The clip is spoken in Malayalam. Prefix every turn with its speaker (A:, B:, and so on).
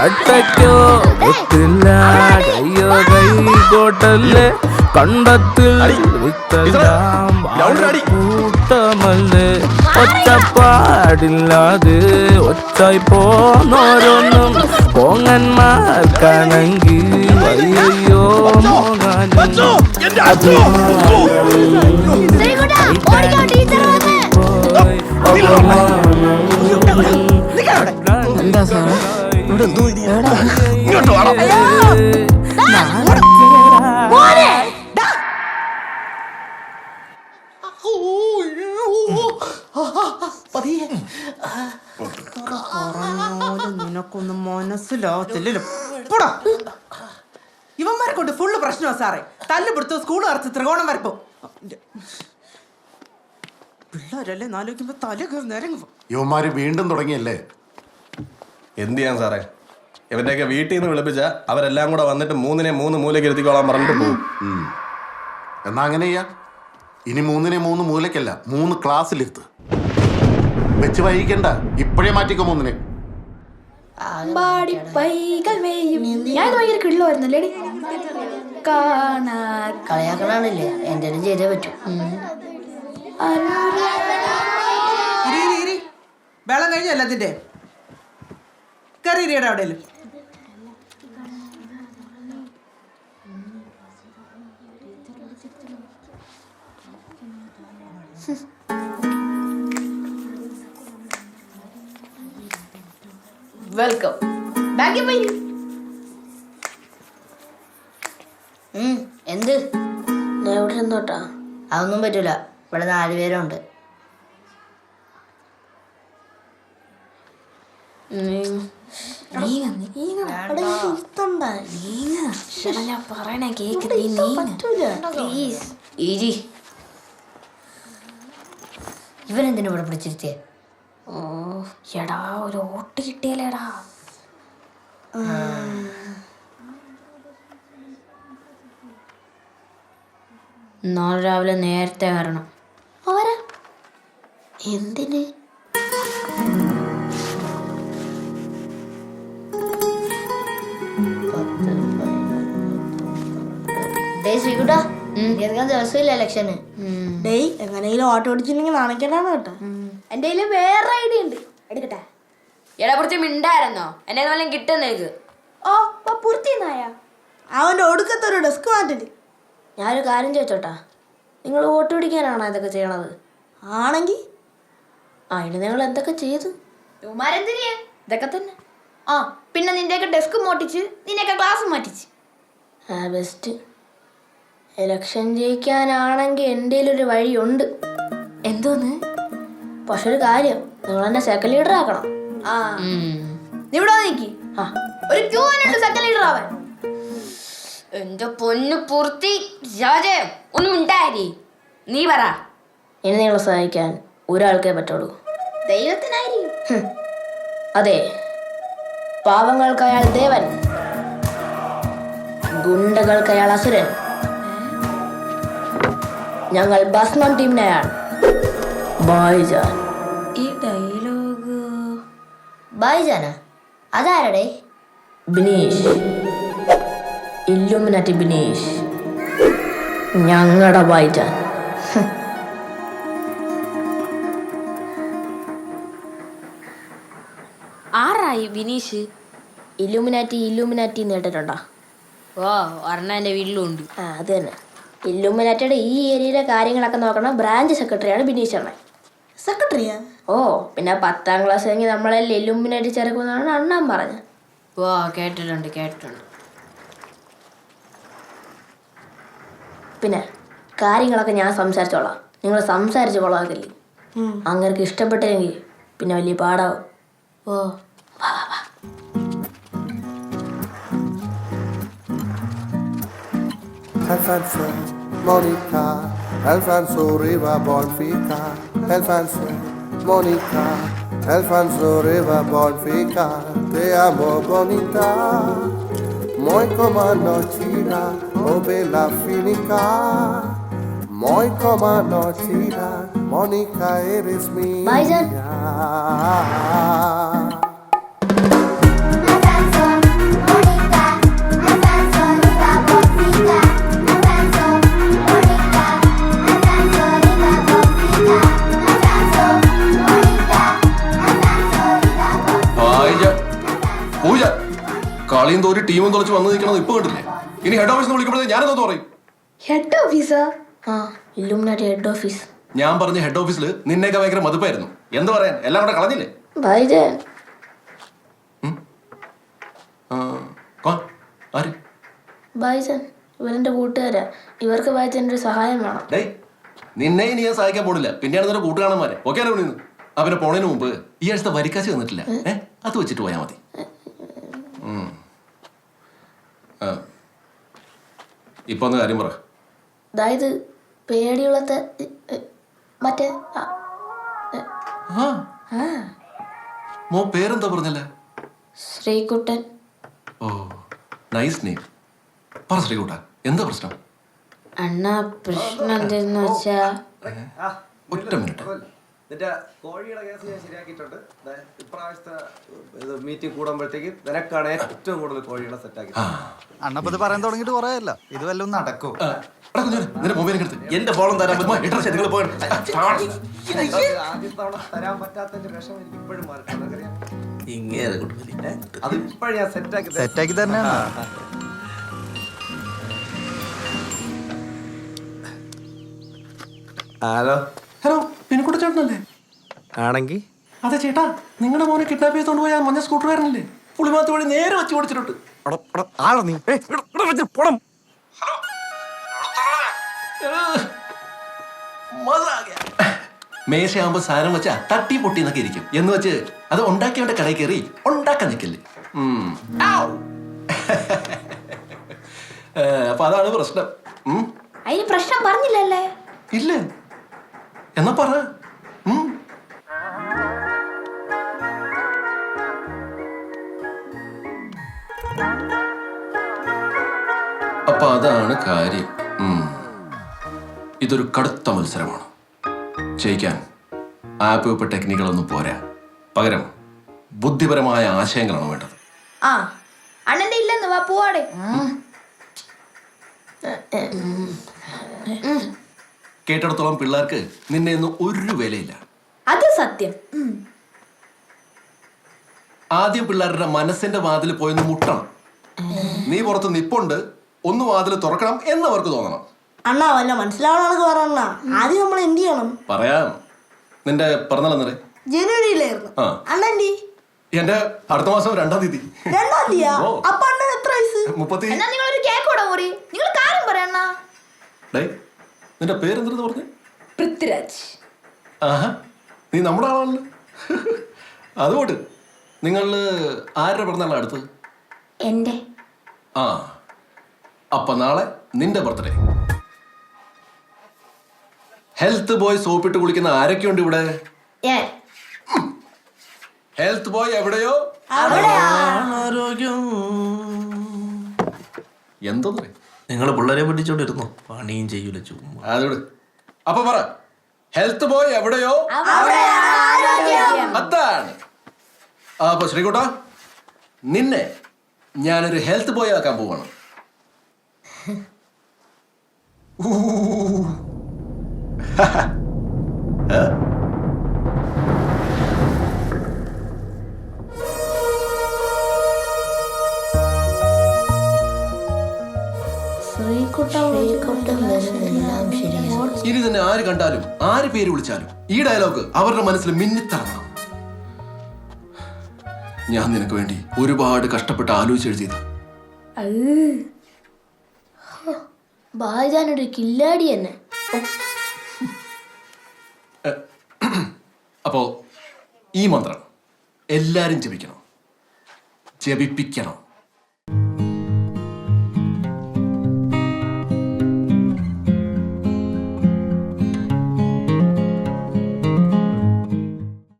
A: കട്ടയ്ക്കോ? ഒത്തില്ല കയ്യോ കൈ കോട്ടല്ലേ കണ്ടത്തിൽ വിത്തെല്ലാം കൂട്ടമല്ലേ ഒച്ചപ്പാടില്ലാതെ ഒച്ചായി പോന്നോരോന്നും പോങ്ങന്മാർക്കാണെങ്കിൽ അയ്യോ മോങ്ങാനും
B: എന്താ ഓടിക്കോ, വന്ന്.
A: എന്താ
C: ഇങ്ങോട്ട്
D: പറഞ്ഞാലും നിനക്കൊന്നും മനസ്സിലാവത്തില്ലല്ലോ പോടാ. ഇവന്മാരെ കൊണ്ട് ഫുള്ള് പ്രശ്നമാ സാറേ. തല്ല് പിടുത്തോ സ്കൂൾ അടച്ച് ത്രികോണം വരപ്പോ പിള്ളേരല്ലേ നാലോക്കുമ്പോ തല കയറി നിരങ്ങും.
E: യുവമാര് വീണ്ടും തുടങ്ങിയല്ലേ?
C: എന്ത് ചെയ്യാൻ സാറേ? ഇവന്റെയൊക്കെ വീട്ടിൽ നിന്ന് വിളിപ്പിച്ച അവരെല്ലാം കൂടെ വന്നിട്ട് മൂന്നിനെ മൂന്ന് മൂലയ്ക്ക് ഇരുത്തിക്കോളാൻ പറഞ്ഞിട്ട് പോകും
E: എന്നാ അങ്ങനെ ചെയ്യാം. ഇനി മൂന്നിനെ മൂന്ന് മൂലയ്ക്കല്ല മൂന്ന് ക്ലാസ്സിലിരുത്ത്. വെച്ച് വൈകിക്കണ്ട. ഇപ്പഴേ മാറ്റിക്കോ മൂന്നിനെ.
F: കളിയാക്കണാണില്ലേ ചെയ്തേ പറ്റൂ.
D: വെള്ളം കഴിഞ്ഞ എല്ലാത്തിന്റെ കറി ഇരിയടാ അവിടെ
B: വെൽക്കം ബാക്കി പോയി
F: എന്ത്? ഞാൻ ഇവിടെ ഇരുന്നോട്ടാ. അതൊന്നും പറ്റൂല. ഇവിടെ നാല് പേരുണ്ട്.
B: ഈ പറയണേ കേക്ക് നീ നീ
F: പ്ലീസ് ഇരി. ഇവനെന്തിനു ഇവിടെ പിടിച്ചിരുത്തിയേ?
B: ഓ എടാ ഒരു ഓട്ട് കിട്ടിയല്ലേടാ
F: നാളെ രാവിലെ നേരത്തെ വരണം. എന്തിന്? ദീർഘം ദിവസമില്ല ഇലക്ഷന്.
G: ഡേയ് എങ്ങനെയെങ്കിലും ഓട്ടോ ഓടിച്ചില്ലെങ്കിൽ നാണക്കേടാണ് കേട്ടോ.
B: എന്റെ കയ്യിൽ വേറെ ഐഡിയ ഉണ്ട്. എടുക്കട്ടെ.
F: എടാ കുറച്ച് മിണ്ടായിരുന്നോ? എന്നെ വല്ലതും കിട്ടുന്നേക്ക്
B: ഓ പുറത്തി നായ
G: അവന്റെ ഒടുക്കത്തെ ഒരു ഡെസ്ക് മാറ്റിട്ട്
F: ഞാനൊരു കാര്യം ചോദിച്ചോട്ടാ. നിങ്ങൾ വോട്ട് പിടിക്കാനാണോ ഇതൊക്കെ ചെയ്യണത്?
G: ആണെങ്കിൽ
F: അതിന് നിങ്ങൾ എന്തൊക്കെ ചെയ്തു?
B: ഇവന്മാരെന്തിരിയെ ഇതൊക്കെ തന്നെ. ആ പിന്നെ നിന്റെയൊക്കെ ഡെസ്ക് മോട്ടിച്ച് നിന്നെയൊക്കെ ക്ലാസ് മാറ്റിച്ച്.
F: ആ ബെസ്റ്റ്. ഇലക്ഷൻ ജയിക്കാനാണെങ്കിൽ എന്റെ ഒരു വഴിയുണ്ട്.
B: എന്തോന്ന്?
F: പക്ഷെ ഒരു കാര്യം നിങ്ങൾ എന്നെ സെക്കൻഡ് ലീഡർ ആക്കണം.
B: ആ. നീ ഇവിടെ നിക്ക്.
F: ആ.
B: ഒരു ക്യൂ ഉണ്ട് സെക്കൻഡ് ലീഡർ ആവാൻ.
F: എന്റെ പൊന്നു പൂർത്തി രാജയം ഒന്നും ഉണ്ടായി നീ പറ. ഇനി നിങ്ങളെ സഹായിക്കാൻ ഒരാൾക്കേ പറ്റുള്ളൂ.
B: ദൈവത്തിനായിരിക്കും.
F: അതെ. പാവങ്ങൾക്ക് അയാൾ ദേവൻ. ഗുണ്ടകൾക്ക് അയാൾ അസുരൻ. ഞങ്ങൾ ഭസ്മം ടീമിനെയാണ്. ബായ്ജാൻ
B: ഈ ഡയലോഗ്
F: ബായ്ജാന അതാരടെ? ബിനീഷ്. ഇല്ലുമിനാറ്റി ബിനീഷ്. ഞങ്ങളുടെ ബായ്ജാൻ
H: ആരായി ബിനീഷ്?
F: ഇല്ലുമിനാറ്റി ഇല്ലുമിനാറ്റി നേട്ടിട്ടുണ്ടോ
H: ഓ ഒരെണ്ണം എന്റെ വീട്ടിലുണ്ട്
F: ആ അത് തന്നെ. ഇല്ലുമിനാറ്റിയുടെ ഈ ഏരിയയിലെ കാര്യങ്ങളൊക്കെ നോക്കണം. ബ്രാഞ്ച് സെക്രട്ടറിയാണ് ബിനീഷ് അണ്ണൻ.
G: സെക്രട്ടറിയാ?
F: ഓ പിന്നെ പത്താം ക്ലാസ് കഴിഞ്ഞ് നമ്മളെ ഇല്ലുമിനാറ്റി ചേർക്കുമെന്നാണ് അണ്ണൻ പറഞ്ഞത്.
H: ഓ കേട്ടിട്ടുണ്ട് കേട്ടിട്ടുണ്ട്.
F: പിന്നെ കാര്യങ്ങളൊക്കെ ഞാൻ സംസാരിച്ചോളാം. നിങ്ങൾ സംസാരിച്ച് കൊള്ളാക്കില്ലേ അങ്ങനെ ഇഷ്ടപ്പെട്ടില്ലെങ്കിൽ പിന്നെ വലിയ പാടാവും. ഓ.
I: Alfonso, Monica, Alfonso Riva Bonfica, Alfonso, Monica, Alfonso Riva Bonfica, te amo bonita, muy como nochira, oh bella finica, muy como nochira, Mónica eres mía.
F: Bye,
C: ഒരു ടീമും തുളച്ച് വന്നു നിൽക്കണത് ഇപ്പൊ കണ്ടില്ലേ ഇനി ഹെഡ് ഓഫീസിൽ വിളിക്കുമ്പോഴേ ഞാനെന്തോ പറയും?
B: ഹെഡ് ഓഫീസർ
F: ആ? ഇല്ലുമിനാറ്റി ഹെഡ് ഓഫീസ്
C: ഞാൻ പറഞ്ഞ ഹെഡ് ഓഫീസിൽ നിന്നേക്ക് ഭയങ്കര മതിപ്പായിരുന്നു. എന്ത് പറയാൻ? എല്ലാം കൂടെ കളഞ്ഞില്ലേ? കോൺ? ആര്?
F: ഭായിജൻ ഇവരെന്റെ കൂട്ടുകാരാ. ഇവർക്ക് ഭായിജന്റെ ഒരു സഹായം വേണം.
C: ഡേയ് നിന്നെ ഇനി ഞാൻ സഹായിക്കാൻ പോണില്ല. പിന്നെയാണ് നിന്റെ കൂട്ടുകാണന്മാരെ ഓക്കെ നിന്ന് അവനെ പോണതിന് മുമ്പ് ഈ ആഴ്ചത്തെ വരിക്കാശ് തന്നിട്ടില്ല ഏഹ് അത് വെച്ചിട്ട് പോയാൽ മതി. ആ. ഇപ്പൊ ഒന്ന് കാര്യം പറ.
F: അതായത് പേടിയുള്ളത്തെ മറ്റേ ആ,
C: ആ. മോ പേരെന്താ പറഞ്ഞല്ലേ?
F: ശ്രീകുട്ടൻ.
C: Oh nice name. പറ ശ്രീകുട്ട എന്താ പ്രശ്നം?
H: അണ്ണാ പ്രശ്നം എന്തെന്ന് വെച്ചാ?
C: ഒറ്റ മിനിറ്റ്.
J: നിന്റെ കോഴിയുടെ കേസ് ഞാൻ ശരിയാക്കിയിട്ടുണ്ട്. ഇപ്രാവശ്യത്തെ ഇത് മീറ്റിംഗ് കൂടുമ്പോഴത്തേക്ക് നിനക്കാണ് ഏറ്റവും കൂടുതൽ കോഴികളെ സെറ്റാക്കി
K: അണ്ണപ്പത് പറയാൻ തുടങ്ങിയിട്ട് കുറേ അല്ല. ഇത് വല്ലതും നടക്കൂ.
J: എന്റെ ഫോണും തരാൻ ആദ്യത്തെ തവണ തരാൻ പറ്റാത്തതിന്റെ വിഷം എനിക്ക് ഇപ്പോഴും
A: ഇങ്ങനെ
J: അത് ഇപ്പോഴും ഞാൻ സെറ്റാക്കി
K: സെറ്റാക്കി തന്നെ
A: ഹലോ.
C: ഹലോ. പിന്നിക്കൂടെ ചേട്ടനല്ലേ
A: ആണെങ്കിൽ
C: അതെ ചേട്ടാ നിങ്ങളുടെ മോനെ കിഡ്നാപ്പ് ചെയ്തോണ്ട് പോയ ആ മഞ്ഞ സ്കൂട്ടറുകാരനല്ലേ പുളിമാത്ത വഴി നേരെ വെച്ച് ഓടിച്ചിട്ടുണ്ട്
A: പോണം
C: മേശയാകുമ്പോ സാധനം വെച്ചാ തട്ടി പൊട്ടി എന്നൊക്കെ ഇരിക്കും. എന്ന് വെച്ച് അത് ഉണ്ടാക്കിയവന്റെ കടയിൽ കയറി ഉണ്ടാക്കാൻ നിൽക്കില്ലേ അപ്പൊ അതാണ് പ്രശ്നം.
B: അതിന് പ്രശ്നം പറഞ്ഞില്ലല്ലേ?
C: ഇല്ല. എന്നാ പറ. അപ്പൊ അതാണ് കാര്യം. ഇതൊരു കടുത്ത മത്സരമാണ്. ജയിക്കാൻ ആപ്പ് വെപ്പ് ടെക്നിക്കുകളൊന്നും പോരാ. പകരം ബുദ്ധിപരമായ ആശയങ്ങളാണ് വേണ്ടത്.
B: ആ അണ്ണന്റെ ഇല്ലെന്ന് വാ പോവാടെ.
C: കേട്ടിടത്തോളം പിള്ളേർക്ക് നിന്നെ ഇന്ന് ഒരു വിലയില്ല.
B: അത് സത്യം.
C: ആദ്യം പിള്ളേരുടെ മനസ്സിന്റെ വാതിൽ പോയൊന്ന് മുട്ടണം. നീ പുറത്ത് നിപ്പുണ്ട് ഒന്ന് വാതിൽ തുറക്കണം എന്ന് അവർക്ക് തോന്നണം.
G: അണ്ണാ വല്ല മനസ്സിലാവണമെന്ന് പറയണ്ണ ആദ്യം നമ്മൾ എന്ത് ചെയ്യണം?
C: പറയാം. നിന്റെ പിറന്നാൾ എന്നറേ
G: ജനുവരിയിലായിരുന്നു.
C: ആ.
G: അണ്ണന്റെ
C: എന്റെ അടുത്ത മാസം രണ്ടാം തീയതി.
G: രണ്ടാം തീയതിയാ?
C: ഓ.
G: അപ്പൊ അണ്ണൻ എത്ര വയസ്സ്?
C: മുപ്പത്തി
B: എന്നാ നിങ്ങൾ ഒരു കേക്ക് കൂടെ മുറി നിങ്ങൾ കാര്യം പറയണ്ണ
C: ഡേ നിന്റെ പേരെന്തെന്ന് പറഞ്ഞു?
B: പൃഥ്വിരാജ്.
C: ആഹാ നീ നമ്മുടെ ആളാണല്ലോ. അതുകൊണ്ട് നിങ്ങൾ ആരുടെ പിറന്നാളാണ് അടുത്ത്
B: എന്റെ
C: ആ അപ്പൊ നാളെ നിന്റെ ബർത്ത്ഡേ. ഹെൽത്ത് ബോയ് സോപ്പിട്ട് കുളിക്കുന്ന ആരൊക്കെയുണ്ട് ഇവിടെ?
B: ഞാൻ.
C: ഹെൽത്ത് ബോയ് എവിടെയോ? എന്തോ
A: നിങ്ങൾ പിള്ളേരെ പഠിച്ചോണ്ടിരുന്നോ പണിയും ചെയ്യൂല ചുമ്മാ.
C: അതോട് അപ്പൊ പറ. ഹെൽത്ത് ബോയ് എവിടെയോ? അതാണ്. ആ, അപ്പൊ ശ്രീകുട്ട നിന്നെ ഞാനൊരു ഹെൽത്ത് ബോയ് ആക്കാൻ പോവാണ്. ഊ. ഇനി തന്നെ ആര് കണ്ടാലും ആര് പേര് വിളിച്ചാലും ഈ ഡയലോഗ് അവരുടെ മനസ്സിൽ മിന്നിത്തറങ്ങണം ഞാൻ നിനക്ക് വേണ്ടി ഒരുപാട് കഷ്ടപ്പെട്ട് ആലോചിച്ചെഴുതിയത്.
F: എഴുതിയത് ഒരു കില്ലാടി തന്നെ.
C: അപ്പോ ഈ മന്ത്രം എല്ലാരും ജപിക്കണം. ജപിപ്പിക്കണം.